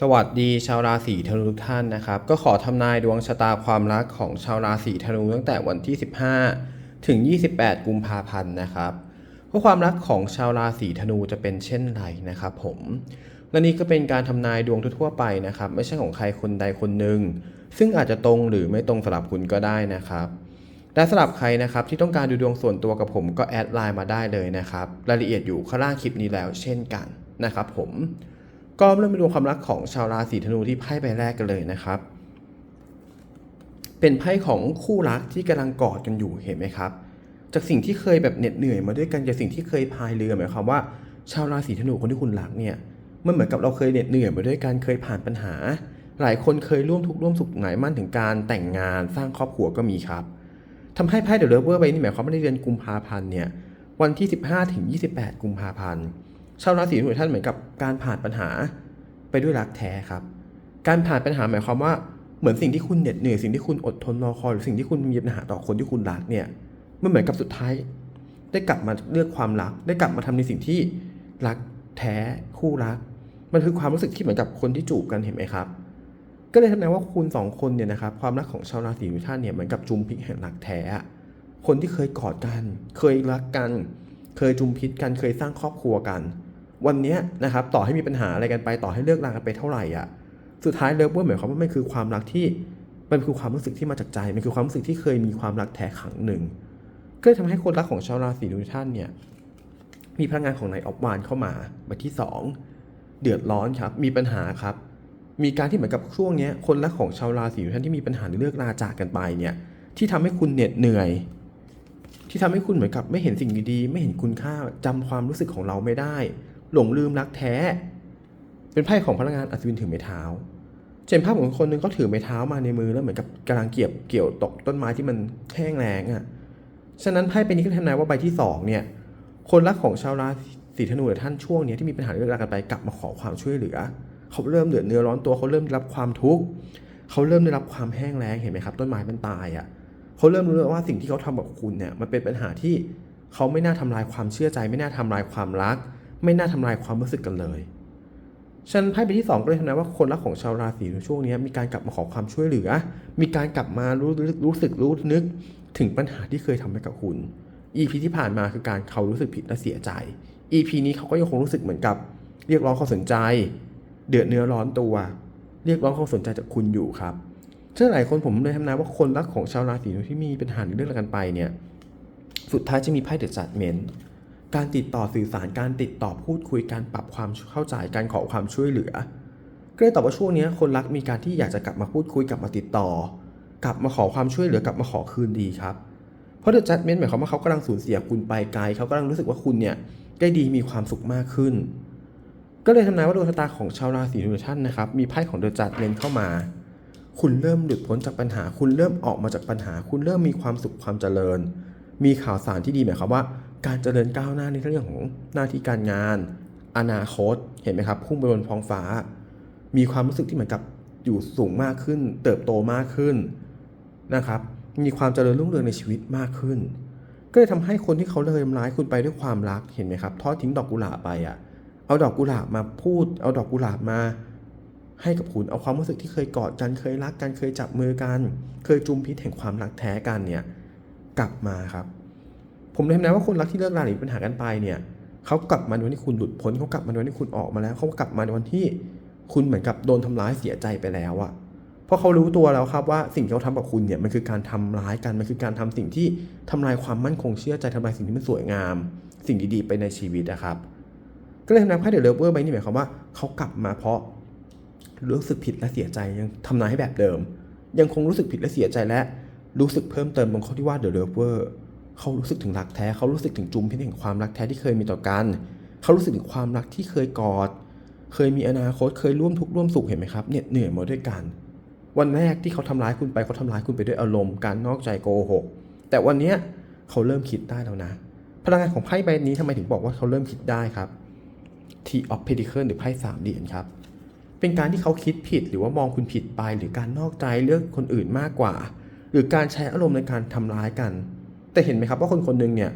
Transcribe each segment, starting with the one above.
สวัสดีชาวราศีธนูทุกท่านนะครับ ก็ขอทำนายดวงชะตาความรักของชาวราศีธนูตั้งแต่วันที่ 15 ถึง 28 กุมภาพันธ์นะครับว่าความรักของชาวราศีธนูจะเป็นเช่นไรนะครับ ผมและนี่ก็เป็นการทำนายดวงทั่วไปนะครับ ไม่ใช่ของใครคนใดคนหนึ่งซึ่งอาจจะตรงหรือไม่ตรงสำหรับคุณก็ได้นะครับและสำหรับใครนะครับที่ต้องการดูดวงส่วนตัวกับผมก็แอดไลน์มาได้เลยนะครับ รายละเอียดอยู่ข้างล่างคลิปนี้แล้วเช่นกันนะครับ ผม ก็เริ่มไปดูความรักของชาวราศีธนูที่ไพ่ใบแรกกันเลยนะครับ เป็นไพ่ของคู่รักที่กำลังกอดกันอยู่เห็นไหมครับ จากสิ่งที่เคยแบบเหน็ดเหนื่อยมาด้วยกันจากสิ่งที่เคยพายเรือหมายความว่า ชาวราศีธนูคนที่คุณรักเนี่ยมันเหมือนกับเราเคยเหน็ดเหนื่อยมาด้วยกันเคยผ่านปัญหา หลายคนเคยร่วมทุกข์ร่วมสุขหมายมั่นถึงการแต่งงานสร้างครอบครัวก็มีครับทำให้ไพ่เดอะเลเวอร์ใบนี้หมายความว่าในเดือนกุมภาพันธ์เนี่ยวันที่ 15ถึง28 กุมภาพันธ์ ชาวราศีธนูท่านเหมือนกับการผ่านปัญหาไปด้วยรักแท้ครับ การผ่านปัญหาหมายความว่าเหมือนสิ่งที่คุณเหน็ดเหนื่อยสิ่งที่คุณอดทนรอคอยหรือสิ่งที่คุณมีปัญหาต่อคนที่คุณรักเนี่ยมันเหมือนกับสุดท้าย ได้กลับมาเลือกความรัก ได้กลับมาทำในสิ่งที่รักแท้คู่รัก มันคือความรู้สึกที่เหมือนกับคนที่จูบกันเห็นไหมครับ ก็เลยทำนายว่าคุณสองคนเนี่ยนะครับความรักของชาวราศีทุกท่านเนี่ยเหมือนกับจุมพิษแห่งรักแท้คนที่เคยกอดกัน เคยรักกัน เคยจุมพิษกันเคยสร้างครอบครัวกัน วันนี้นะครับต่อให้มีปัญหาอะไรกันไปต่อให้เลิกรากันไปเท่าไหร่อะสุดท้ายเลิฟเวอร์หมายความว่ามันคือความรักที่มันคือความรู้สึกที่มาจากใจมันคือความรู้สึกที่เคยมีความรักแท้ครั้งหนึ่งก็เลยทำให้คนรักของชาวราศีทุกท่านเนี่ยมีพลังงานของนายออฟวานเข้ามาใบที่สองเดือดร้อนครับมีปัญหาครับมีการที่เหมือนกับช่วงนี้คนรักของชาวราศีทุกท่านที่มีปัญหาหรือเลิกราจากกันไปเนี่ยที่ทำให้คุณเหน็ดเหนื่อย ที่ทำให้คุณเหมือนกับไม่เห็นสิ่งดีๆไม่เห็นคุณค่าจำความรู้สึกของเราไม่ได้ หลงลืมรักแท้ เป็นไพ่ของพลังงานอัศวินถือไม้เท้าเช่นภาพของคนหนึงก็ถือไม้เท้ามาในมือแล้วเหมือนกับกำลังเกี่ยวเกี่ยวตกต้นไม้ที่มันแห้งแล้งอะฉะนั้นไพ่เป็นนี้ก็ทำนายว่าใบที่สองเนี่ยคนรักของชาวราศีธนูหรือท่านช่วงเนี้ยที่มีปัญหาเรื่องรากันไปกลับมาขอความช่วยเหลือ เขาเริ่มเดือดเนื้อร้อนตัวเขาเริ่มรับความทุกข์เขาเริ่มได้รับความแห้งแล้งเห็นไหมครับ ต้นไม้มันตายอะเขาเริ่มรู้แล้วว่าสิ่งที่เขาทำกับคุณเนี่ยมันเป็นปัญหาที่เขาไม่น่าทำลายความเชื่อใจ ไม่น่าทำลายความรัก ไม่น่าทำลายความรู้สึกกันเลยฉันไพ่ใบที่ 2 ก็เลยทำนายว่าคนรักของชาวราศีในช่วงนี้มีการกลับมาขอความช่วยเหลือ มีการกลับมารู้รู้สึกรู้นึกถึงปัญหาที่เคยทำให้กับคุณ EP ที่ผ่านมาคือการเขารู้สึกผิดและเสียใจ EP นี้เขาก็ยังคงรู้สึกเหมือนกับ เรียกร้องความสนใจ เดือดเนื้อร้อนตัว เรียกร้องความสนใจจากคุณอยู่ครับซึ่งหลายคนผมเลยทำนายว่าคนรักของชาวราศีที่มีปัญหาเรื่องอะไรกันไปเนี่ย สุดท้ายจะมีไพ่เดอะจัดเมนต์ การติดต่อสื่อสารการติดต่อพูดคุยการปรับความเข้าใจการขอความช่วยเหลือก็เลยตอบว่าช่วงนี้คนรักมีการที่อยากจะกลับมาพูดคุยกลับมาติดต่อ กลับมาขอความช่วยเหลือกลับมาขอคืนดีครับเพราะเดอะจัดเมนต์หมายความว่าเขากำลังสูญเสียคุณไปไกลเขากำลังรู้สึกว่าคุณเนี่ยได้ดีมีความสุขมากขึ้น ก็เลยทำนายว่าดวงชะตาของชาวราศีทุกท่านนะครับมีไพ่ของเดอะจัดเมนต์เข้ามา คุณเริ่มหลุดพ้นจากปัญหา คุณเริ่มออกมาจากปัญหา คุณเริ่มมีความสุขความเจริญ มีข่าวสารที่ดีหมายความว่า การเจริญก้าวหน้าในเรื่องของหน้าที่การงาน อนาคตเห็นไหมครับพุ่งไปบนท้องฟ้า มีความรู้สึกที่เหมือนกับอยู่สูงมากขึ้น เติบโตมากขึ้นนะครับ มีความเจริญรุ่งเรืองในชีวิตมากขึ้น ก็เลยทำให้คนที่เขาเลยทำร้ายคุณไปด้วยความรักเห็นไหมครับ ทอดทิ้งดอกกุหลาบไปอะ เอาดอกกุหลาบมาพูด เอาดอกกุหลาบมา ให้กับคุณเอาความรู้สึกที่เคยกอดกันเคยรักกันเคยจับมือกัน เคยจุมพิษแห่งความรักแท้กันเนี่ย กลับมาครับ ผมเลยทำนายว่าคนรักที่เลิกราหรือมีปัญหากันไปเนี่ยเขากลับมาในวันที่คุณหลุดพ้นเขากลับมาในวันที่คุณออกมาแล้วเขากลับมาในวันที่คุณเหมือนกับโดนทำร้ายเสียใจไปแล้วอะเพราะเขารู้ตัวแล้วครับว่าสิ่งที่เขาทำกับคุณเนี่ยมันคือการทำร้ายกันมันคือการทำสิ่งที่ทำลายความมั่นคงเชื่อใจทำลายสิ่งที่มันสวยงาม สิ่งดีๆไปในชีวิตนะครับ ก็เลยทำนายไพ่เดอะเลเวอร์ใบนี้หมายความว่าเขากลับมาเพราะรู้สึกผิดและเสียใจยังทำนายให้แบบเดิม ยังคงรู้สึกผิดและเสียใจและรู้สึกเพิ่มเติมตรงข้อที่ว่าเดอะเลเวอร์ เขารู้สึกถึงรักแท้ เขารู้สึกถึงจุมพิษแห่งความรักแท้ที่เคยมีต่อกัน เขารู้สึกถึงความรักที่เคยกอด เคยมีอนาคต เคยร่วมทุกข์ร่วมสุขเห็นไหมครับเนี่ยเหนื่อยมาด้วยกัน วันแรกที่เขาทำร้ายคุณไปเขาทำร้ายคุณไปด้วยอารมณ์ การนอกใจโกหก แต่วันเนี้ยเขาเริ่มคิดได้แล้วนะ พลังงานของไพ่ใบนี้ทำไมถึงบอกว่าเขาเริ่มคิดได้ครับ T of Pentacle หรือไพ่สามเหรียญครับ เป็นการที่เขาคิดผิดหรือว่ามองคุณผิดไป หรือการนอกใจเลือกคนอื่นมากกว่า หรือการใช้อารมณ์ในการทำร้ายกัน แต่เห็นไหมครับว่าคนคนหนึ่งเนี่ย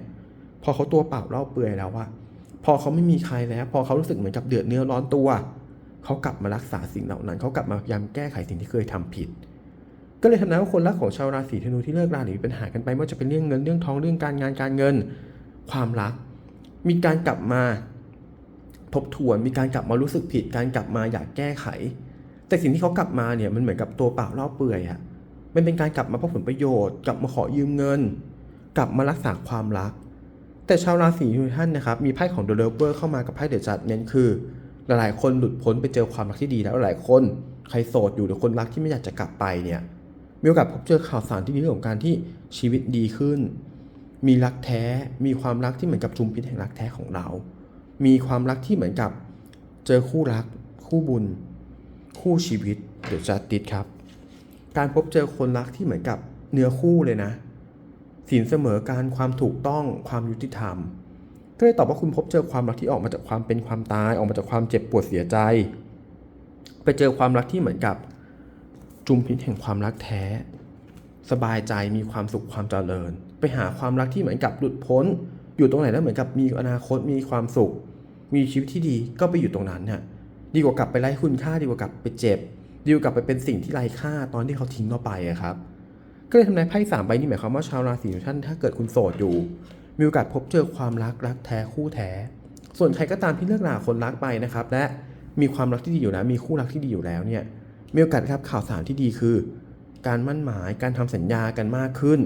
พอเขาตัวเปล่าเล่าเปลือยแล้วว่า พอเขาไม่มีใครแล้ว พอเขารู้สึกเหมือนกับเดือดเนื้อร้อนตัว เขากลับมารักษาสิ่งเหล่านั้น เขากลับมาพยายามแก้ไขสิ่งที่เคยทำผิด ก็เลยทำให้คนรักของชาวราศีธนูที่เลิกราหรือมีปัญหากันไปไม่ว่าจะเป็นเรื่องเงินเรื่องทองเรื่องการงานการเงิน ความรัก มีการกลับมาทบทวนมีการกลับมารู้สึกผิด การกลับมาอยากแก้ไข แต่สิ่งที่เขากลับมาเนี่ยมันเหมือนกับตัวเปล่าเล่าเปื่อยอะมันเป็นการกลับมาเพราะผลประโยชน์ กลับมาขอยืมเงิน กลับมารักษาความรัก แต่ชาวราศีทุกท่านนะครับมีไพ่ของ The Lover เข้ามากับไพ่ The Judgment คือ หลายๆคนหลุดพ้นไปเจอความรักที่ดีแล้วหลายคนใครโสดอยู่หรือคนรักที่ไม่อยากจะกลับไปเนี่ยมีโอกาสพบเจอข่าวสารที่ดีเรื่องของการที่ชีวิตดีขึ้น มีรักแท้มีความรักที่เหมือนกับจุมพิษแห่งรักแท้ของเรา มีความรักที่เหมือนกับเจอคู่รัก คู่บุญ คู่ชีวิตเดี๋ยวจะติดครับ การพบเจอคนรักที่เหมือนกับเนื้อคู่เลยนะ สินเสมอการความถูกต้องความยุติธรรมก็เลยตอบว่าคุณพบเจอความรักที่ออกมาจากความเป็นความตายออกมาจากความเจ็บปวดเสียใจ ไปเจอความรักที่เหมือนกับ จุมพิษแห่งความรักแท้ สบายใจมีความสุขความเจริญ ไปหาความรักที่เหมือนกับหลุดพ้น อยู่ตรงไหนแล้วเหมือนกับมีอนาคตมีความสุข มีชีวิตที่ดีก็ไปอยู่ตรงนั้นน่ะดีกว่ากลับไปไร้คุณค่าดีกว่ากลับไปเจ็บ ดีกว่ากลับไปเป็นสิ่งที่ไร้ค่าตอนที่เขาทิ้งเราไปครับ ก็เลยทำนายไพ่สามใบนี้หมายความว่าชาวราศีทุกท่านถ้าเกิดคุณโสดอยู่ มีโอกาสพบเจอความรักรักแท้คู่แท้ ส่วนใครก็ตามที่เลิกลาคนรักไปนะครับ และมีความรักที่ดีอยู่แล้วมีคู่รักที่ดีอยู่แล้วเนี่ยมีโอกาสครับข่าวสารที่ดีคือ การมั่นหมายการทำสัญญากันมากขึ้น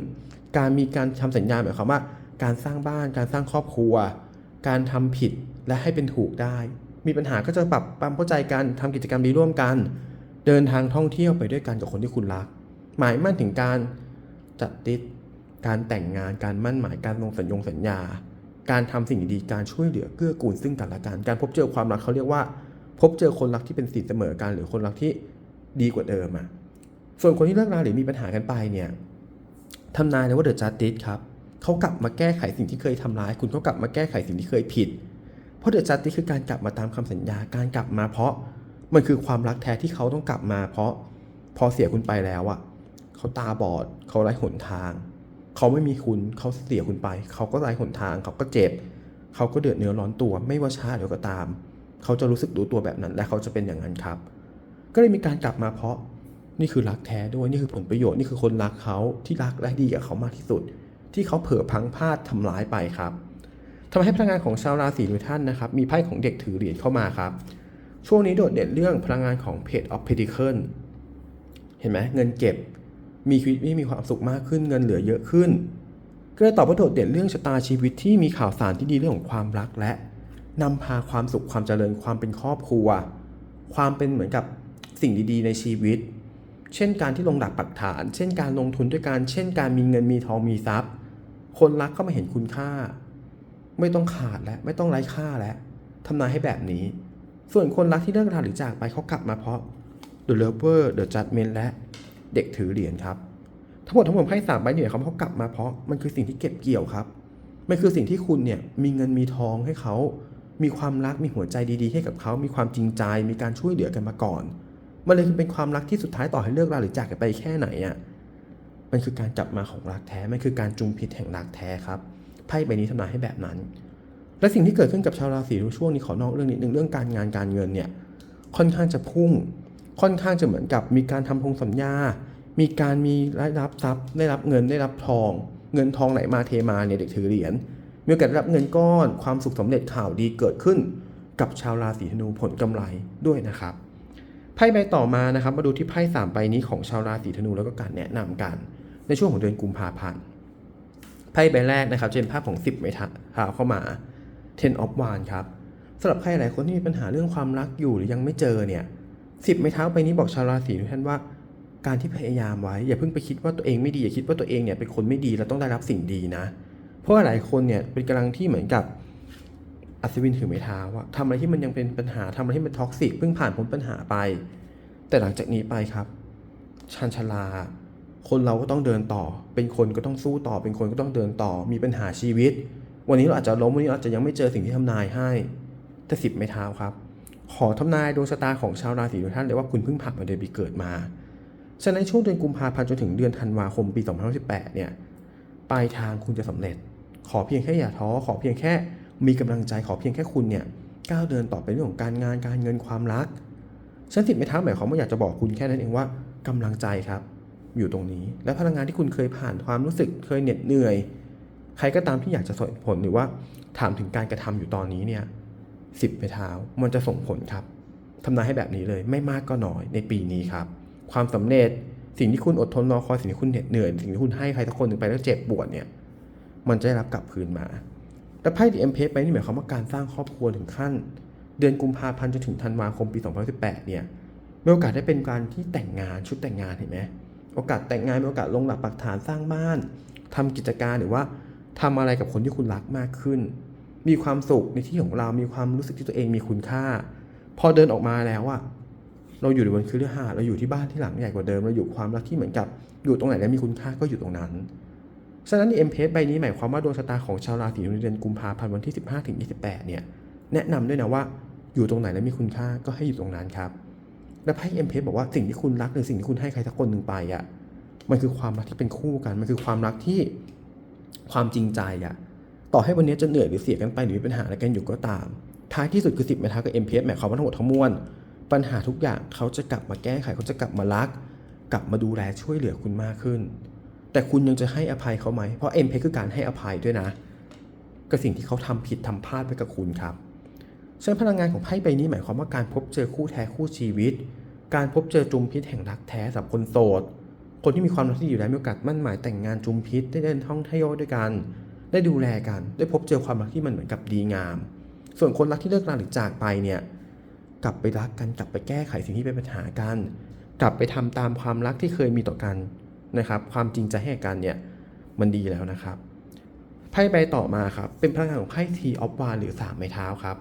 การมีการทำสัญญาหมายความว่า การสร้างบ้านการสร้างครอบครัว การทำผิดและให้เป็นถูกได้ มีปัญหาก็จะปรับความเข้าใจกันทำกิจกรรมดีร่วมกัน เดินทางท่องเที่ยวไปด้วยกันกับคนที่คุณรัก หมายมั่นถึงการจัดติดการแต่งงานการมั่นหมายการลงสัญญงสัญญา การทำสิ่งดีการช่วยเหลือเกื้อกูลซึ่งกันและกันการพบเจอความรักเขาเรียกว่า พบเจอคนรักที่เป็นสินเสมอกันหรือคนรักที่ดีกว่าเดิมอะส่วนคนที่เลิกราหรือมีปัญหากันไปเนี่ยทำนายเลยว่าเดอะจัสติสครับเขากลับมาแก้ไขสิ่งที่เคยทำร้าย คุณเขากลับมาแก้ไขสิ่งที่เคยผิด เพราะเดอะจัสติสคือการกลับมาตามคำสัญญาการกลับมาเพราะมันคือความรักแท้ที่เขาต้องกลับมาเพราะ พอเสียคุณไปแล้วอะ เขาตาบอด เขาไร้หนทาง เขาไม่มีคุณเขาเสียคุณไป เขาก็ไร้หนทาง เขาก็เจ็บ เขาก็เดือดเนื้อร้อนตัวไม่ว่าช้าหรือก็ตาม เขาจะรู้สึกรู้ตัวแบบนั้น และเขาจะเป็นอย่างนั้นครับ ก็เลยมีการกลับมาเพราะนี่คือรักแท้ด้วยนี่คือผลประโยชน์นี่คือคนรักเขาที่รักและดีกับเขามากที่สุด ที่เขาเผลอพังพลาดทำร้ายไปครับทำให้พลังงานของชาวราศีทุกท่านนะครับ มีไพ่ของเด็กถือเหรียญเข้ามาครับ ช่วงนี้โดดเด่นเรื่องพลังงานของเพจออฟเพดิเคิลเห็นไหมเงินเก็บ มีชีวิตที่มีความสุขมากขึ้นเงินเหลือเยอะขึ้น ก็เลยตอบว่าโดดเด่นเรื่องชะตาชีวิตที่มีข่าวสารที่ดีเรื่องของความรักและนำพาความสุขความเจริญความเป็นครอบครัว ความเป็นเหมือนกับสิ่งดีๆ ในชีวิต เช่นการที่ลงหลักปักฐาน เช่นการลงทุนด้วยกันเช่นการมีเงินมีทองมีทรัพย์ คนรักก็มาเห็นคุณค่า ไม่ต้องขาดแล้วไม่ต้องไร้ค่าแล้วทำนายให้แบบนี้ ส่วนคนรักที่เลิกราหรือจากไปเขากลับมาเพราะ The Lover The Judgment และ เด็กถือเหรียญครับ ทั้งหมดทั้งมวลไพ่สามใบเนี่ยเขาเขากลับมาเพราะมันคือสิ่งที่เก็บเกี่ยวครับ มันคือสิ่งที่คุณเนี่ยมีเงินมีทองให้เขา มีความรักมีหัวใจดีๆ ให้กับเขา มีความจริงใจ มีการช่วยเหลือกันมาก่อน มันเลยเป็นความรักที่สุดท้ายต่อให้เลิกราหรือจากกันไปแค่ไหนอะ มันคือการกลับมาของรักแท้ มันคือการจุมพิษแห่งรักแท้ครับ ไพ่ใบนี้ทำนายให้แบบนั้น และสิ่งที่เกิดขึ้นกับชาวราศีช่วงนี้ขอนอกเรื่องนิดนึงเรื่องการงานการเงินเนี่ย ค่อนข้างจะพุ่ง ค่อนข้างจะเหมือนกับมีการทำพงสัญญา มีการมีได้รับทรัพย์ ได้รับเงินได้รับทอง เงินทองไหลมาเทมาเนี่ยเด็กถือเหรียญมีโอกาสได้รับเงินก้อนความสุขสำเร็จข่าวดีเกิดขึ้น กับชาวราศีธนูผลกำไรด้วยนะครับไพ่ใบต่อมานะครับ มาดูที่ไพ่สามใบนี้ของชาวราศีธนูแล้วก็การแนะนำกัน ในช่วงของเดือนกุมภาพันธ์ไพ่ใบแรกนะครับจะเป็นภาพของ 10ไม้เท้าเข้ามา Ten of Wands ครับสำหรับใครหลายคนที่มีปัญหาเรื่องความรักอยู่หรือยังไม่เจอเนี่ย สิบไม้เท้าใบนี้บอกชาวราศีทุกท่านว่า การที่พยายามไว้ อย่าเพิ่งไปคิดว่าตัวเองไม่ดีอย่าคิดว่าตัวเองเนี่ยเป็นคนไม่ดีแล้วต้องได้รับสิ่งดีนะ เพราะหลายคนเนี่ยเป็นกำลังที่เหมือนกับอัศวินถือไม้เท้าว่าทำอะไรที่มันยังเป็นปัญหาทำอะไรที่มันท็อกซิกเพิ่งผ่านพ้นปัญหาไป แต่หลังจากนี้ไปครับชันชลา คนเราก็ต้องเดินต่อ เป็นคนก็ต้องสู้ต่อ เป็นคนก็ต้องเดินต่อ มีปัญหาชีวิต วันนี้เราอาจจะล้มวันนี้เราอาจจะยังไม่เจอสิ่งที่ทำนายให้แต่สิบไม่เท้าครับ ขอทำนายดวงชะตาของชาวราศีทุกท่านเลยว่าคุณเพิ่งผ่านมาเดือนปีเกิดมา ฉะนั้นช่วงเดือนกุมภาพันธ์จนถึงเดือนธันวาคมปี 2018 เนี่ย ปลายทางคุณจะสำเร็จ ขอเพียงแค่อย่าท้อ ขอเพียงแค่มีกำลังใจ ขอเพียงแค่คุณเนี่ยก้าวเดินต่อไปเรื่องของการงาน การเงิน ความรัก ฉันสิบไม่ท้าหมายความว่าอยากจะบอกคุณแค่นั้นเองว่ากำลังใจครับ อยู่ตรงนี้ และพลังงานที่คุณเคยผ่านความรู้สึก เคยเหน็ดเหนื่อย ใครก็ตามที่อยากจะส่งผลหรือว่าถามถึงการกระทำอยู่ตอนนี้เนี่ย สิบไปเท้า มันจะส่งผลครับทำนายให้แบบนี้เลยไม่มากก็น้อยในปีนี้ครับ ความสำเร็จสิ่งที่คุณอดทนรอคอยสิ่งที่คุณเหน็ดเหนื่อย สิ่งที่คุณให้ใครสักคนหนึ่งไปแล้วเจ็บปวดเนี่ย มันจะได้รับกลับคืนมาแต่ไพ่ดีเอ็มเพไปนี่หมายความว่าการสร้างครอบครัวถึงขั้น เดือนกุมภาพันธ์จนถึงธันวาคมปี 2018 เนี่ยมีโอกาสได้เป็นการที่แต่งงานชุดแต่งงานเห็นไหมโอกาสแต่งงานมีโอกาสลงหลักปักฐานสร้างบ้านทำกิจการหรือว่าทำอะไรกับคนที่คุณรักมากขึ้น มีความสุขในที่ของเรา มีความรู้สึกที่ตัวเองมีคุณค่า พอเดินออกมาแล้วอะเราอยู่ในบนคือเรือหาดเราอยู่ที่บ้านที่หลังใหญ่กว่าเดิม เราอยู่ความรักที่เหมือนกับอยู่ตรงไหนแล้วมีคุณค่าก็อยู่ตรงนั้น ฉะนั้นเอ็มเพใบนี้หมายความว่าดวงชะตาของชาวราศีธนูในเดือนกุมภาพันธ์วันที่ 15ถึง28 เนี่ย แนะนำด้วยนะว่าอยู่ตรงไหนแล้วมีคุณค่าก็ให้อยู่ตรงนั้นครับ และไพ่เอ็มเพบอกว่าสิ่งที่คุณรักหรือสิ่งที่คุณให้ใครสักคนหนึ่งไปอะ มันคือความรักที่เป็นคู่กัน มันคือความรักที่ความจริงใจอะ ต่อให้วันนี้จะเหนื่อยหรือเสียกันไปหรือมีปัญหาอะไรกันอยู่ก็ตาม ท้ายที่สุดคือสิบเมทากับเอ็มเพหมายความว่าทั้งหมดทั้งมวลปัญหาทุกอย่างเขาจะกลับมาแก้ไขเขาจะกลับมารัก กลับมาดูแลช่วยเหลือคุณมากขึ้น แต่คุณยังจะให้อภัยเขาไหมเพราะเอ็มเพคือการให้อภัยด้วยนะกับสิ่งที่เขาทำผิดทำพลาดไปกับคุณครับฉะนั้นพลังงานของไพ่ใบนี้หมายความว่าการพบเจอคู่แท้คู่ชีวิต การพบเจอจุมพิษแห่งรักแท้สำหรับคนโสด คนที่มีความรักที่อยู่ได้มีโอกาสมั่นหมายแต่งงานจุมพิษได้เดินท่องเที่ยวด้วยกัน ได้ดูแลกัน ได้พบเจอความรักที่มันเหมือนกับดีงาม ส่วนคนรักที่เลิกราหรือจากไปเนี่ยกลับไปรักกันกลับไปแก้ไขสิ่งที่เป็นปัญหากัน กลับไปทำตามความรักที่เคยมีต่อกันนะครับ ความจริงใจให้กันเนี่ยมันดีแล้วนะครับไพ่ใบต่อมาครับเป็นพลังงานของไพ่ทีออฟวานหรือสามไม้เท้าครับ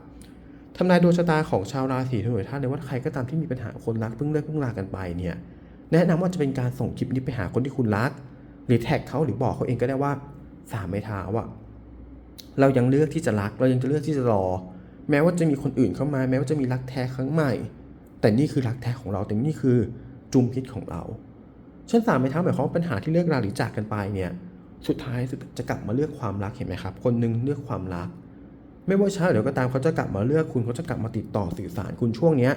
ทำนายดวงชะตาของชาวราศีธนูท่านเลยว่าใครก็ตามที่มีปัญหาคนรักเพิ่งเลิกเพิ่งลากันไปเนี่ยแนะนำว่าจะเป็นการส่งคลิปนี้ไปหาคนที่คุณรัก หรือแท็กเขาหรือบอกเขาเองก็ได้ว่า สามไม้เท้าอะเรายังเลือกที่จะรัก เรายังจะเลือกที่จะรอ แม้ว่าจะมีคนอื่นเข้ามา แม้ว่าจะมีรักแท้ครั้งใหม่ แต่นี่คือรักแท้ของเรา แต่นี่คือจุมพิษของเราเช่นสามไม้เท้าหมายความว่าปัญหาที่เลิกราหรือจากกันไปเนี่ย สุดท้ายจะกลับมาเลือกความรักเห็นไหมครับ คนหนึงเลือกความรัก ไม่ว่าช้าเดี๋ยวก็ตามเขาจะกลับมาเลือกคุณเขาจะกลับมาติดต่อสื่อสารคุณช่วงเนี้ย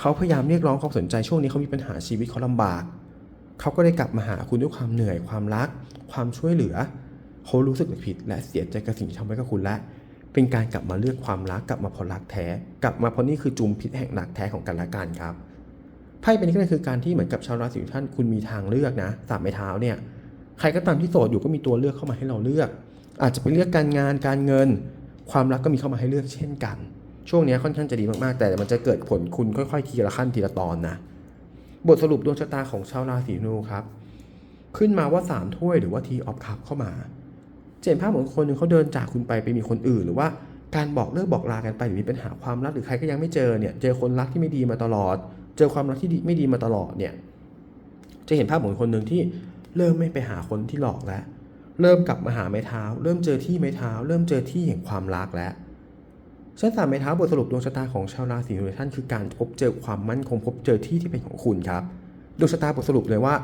เขาพยายามเรียกร้องความสนใจช่วงนี้เขามีปัญหาชีวิตเขาลำบากเขาก็ได้กลับมาหาคุณด้วยความเหนื่อยความรัก ความช่วยเหลือ เขารู้สึกผิด และเสียใจกับสิ่งที่ทำไว้กับคุณและ เป็นการกลับมาเลือกความรักกลับมาพราะรักแท้ กลับมาเพราะนี่คือจุมพิษแห่งรักแท้ของกันและกันครับไพ่เป็นนี้ก็คือการที่เหมือนกับชาวราศีท่านคุณมีทางเลือกนะสามไม้เท้าเนี่ยใครก็ตามที่โสดอยู่ก็มีตัวเลือกเข้ามาให้เราเลือก อาจจะไปเลือกการงานการเงิน ความรักก็มีเข้ามาให้เลือกเช่นกัน ช่วงนี้ค่อนข้างจะดีมากๆ แต่มันจะเกิดผลคุณค่อยๆ ทีละขั้นทีละตอนนะบทสรุปดวงชะตาของชาวราศีธนูครับ ขึ้นมาว่า 3 ถ้วยหรือว่าทีออฟคัพเข้ามา เจนภาพเหมือนคนหนึ่งเขาเดินจากคุณไปไปมีคนอื่นหรือว่าการบอกเลิกบอกลากันไปหรือมีปัญหาความรักหรือใครก็ยังไม่เจอเนี่ยเจอคนรักที่ไม่ดีมาตลอด เจอความรักที่ไม่ดีมาตลอดเนี่ยจะเห็นภาพเหมือนคนหนึ่งที่เริ่มไม่ไปหาคนที่หลอกแล้ว เริ่มกลับมาหาไม้เท้า เริ่มเจอที่ไม้เท้า เริ่มเจอที่แห่งความรักแล้วชั้นสามไม้เท้าบทสรุปดวงชะตาของชาวราศีธนูท่านคือการพบเจอความมั่นคงพบเจอที่ที่เป็นของคุณครับดวงชะตาบทสรุปเลยว่า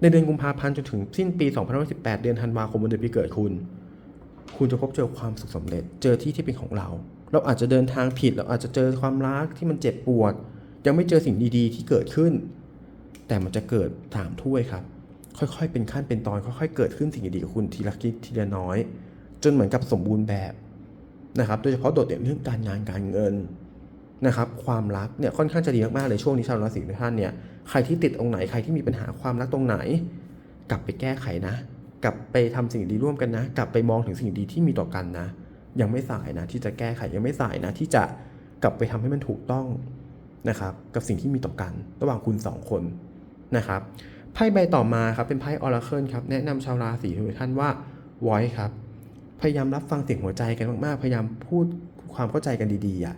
ในเดือนกุมภาพันธ์จนถึงสิ้นปี 2018 เดือนธันวาคมวันเดือนปีเกิดคุณ คุณจะพบเจอความสุขสำเร็จ เจอที่ที่เป็นของเรา เราอาจจะเดินทางผิด เราอาจจะเจอความรักที่มันเจ็บปวด ยังไม่เจอสิ่งดีๆ ที่เกิดขึ้น แต่มันจะเกิดสามถ้วยครับ ค่อยๆ เป็นขั้นเป็นตอน ค่อยๆ เกิดขึ้นสิ่งดีๆกับคุณทีละนิดทีละน้อย จนเหมือนกับสมบูรณ์แบบนะครับ โดยเฉพาะโดดเด่นเรื่องการงานการเงินนะครับ ความรักเนี่ยค่อนข้างจะดีมากๆเลยช่วงนี้ชาวราศีทุกท่านเนี่ย ใครที่ติดตรงไหน ใครที่มีปัญหาความรักตรงไหน กลับไปแก้ไขนะ กลับไปทำสิ่งดีร่วมกันนะ กลับไปมองถึงสิ่งดีที่มีต่อกันนะ ยังไม่สายนะที่จะแก้ไขยังไม่สายนะที่จะกลับไปทำให้มันถูกต้องนะครับกับสิ่งที่มีต่อกัน ระหว่างคุณสองคนนะครับไพ่ใบต่อมาครับเป็นไพ่ออราเคิลครับแนะนำชาวราศีทุกท่านว่าไว้ครับพยายามรับฟังเสียงหัวใจกันมากๆ พยายามพูดความเข้าใจกันดีๆอะ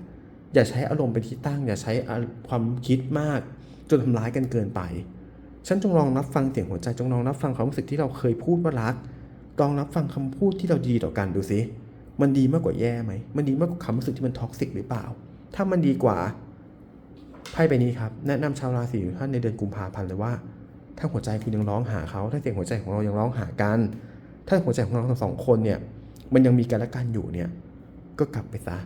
อย่าใช้อารมณ์เป็นที่ตั้ง อย่าใช้ความคิดมาก จนทำร้ายกันเกินไป ฉันจงลองรับฟังเสียงหัวใจจงลองรับฟังความรู้สึกที่เราเคยพูดว่ารักลองรับฟังคำพูดที่เราดีต่อกันดูสิมันดีมากกว่าแย่ไหม มันดีมากกว่าความรู้สึกที่มันท็อกซิกหรือเปล่า ถ้ามันดีกว่าไพ่ใบนี้ครับ แนะนำชาวราศีท่านในเดือนกุมภาพันธ์เลยว่า ถ้าหัวใจคุณยังร้องหาเขา ถ้าเสียงหัวใจของเรายังร้องหากัน ถ้าหัวใจของเราทั้งสองคนเนี่ย มันยังมีกันและกันอยู่เนี่ย ก็กลับไปซะ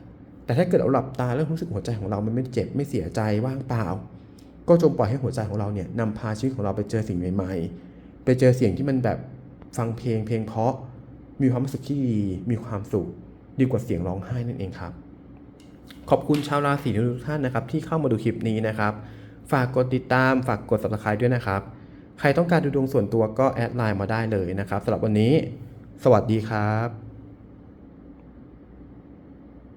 แต่ถ้าเกิดเราหลับตาแล้วรู้สึกหัวใจของเรามันไม่เจ็บไม่เสียใจว่างเปล่า ก็จงปล่อยให้หัวใจของเราเนี่ยนำพาชีวิตของเราไปเจอสิ่งใหม่ๆ ไปเจอเสียงที่มันแบบฟังเพลงเพลงเพราะ มีความรู้สึกที่ดี มีความสุข ดีกว่าเสียงร้องไห้นั่นเองครับ ขอบคุณชาวราศีทุกท่านนะครับ ที่เข้ามาดูคลิปนี้นะครับ ฝากกดติดตาม ฝากกด subscribe ด้วยนะครับ ใครต้องการดูดวงส่วนตัวก็แอดไลน์มาได้เลยนะครับสำหรับวันนี้ สวัสดีครับ